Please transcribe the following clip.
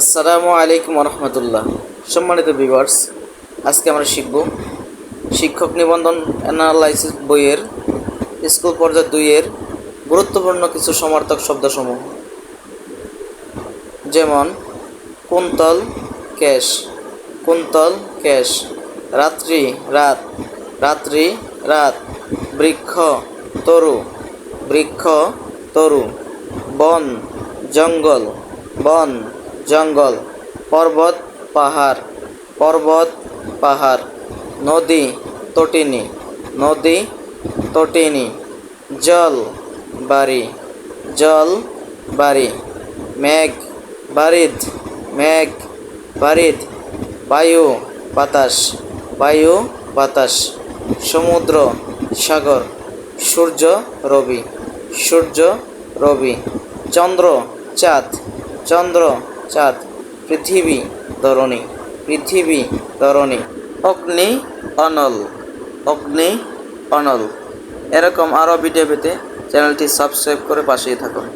আসসালামু আলাইকুম রহমতুল্লাহ সম্মানিত ভিউয়ার্স আজকে আমরা শিখব শিক্ষক নিবন্ধন অ্যানালাইসিস বইয়ের, স্কুল পর্যায় দুইয়ের গুরুত্বপূর্ণ কিছু সমার্থক শব্দসমূহ। যেমন, কুন্তল ক্যাশ কুন্তল ক্যাশ রাত্রি, রাত। রাত্রি, রাত। বৃক্ষ, তরু। বৃক্ষ, তরু। বন, জঙ্গল। বন। জঙ্গল, পর্বত, পাহাড় পর্বত, পাহাড়, নদী, তটিনী নদী, তটিনী, জল, বাড়ি জল, বাড়ি, মেঘ, বারিদ মেঘ, বারিদ, বায়ু, বাতাস বায়ু, বাতাস, সমুদ্র, সাগর, সূর্য, রবি সূর্য, রবি, চন্দ্র, চাঁদ, চন্দ্র চাঁদ, পৃথিবী তরণী পৃথিবী তরণী অগ্নি অনল অগ্নি অনল। এরকম আরও ভিডিও পেতে চ্যানেলটি সাবস্ক্রাইব করে পাশেই থাকুন।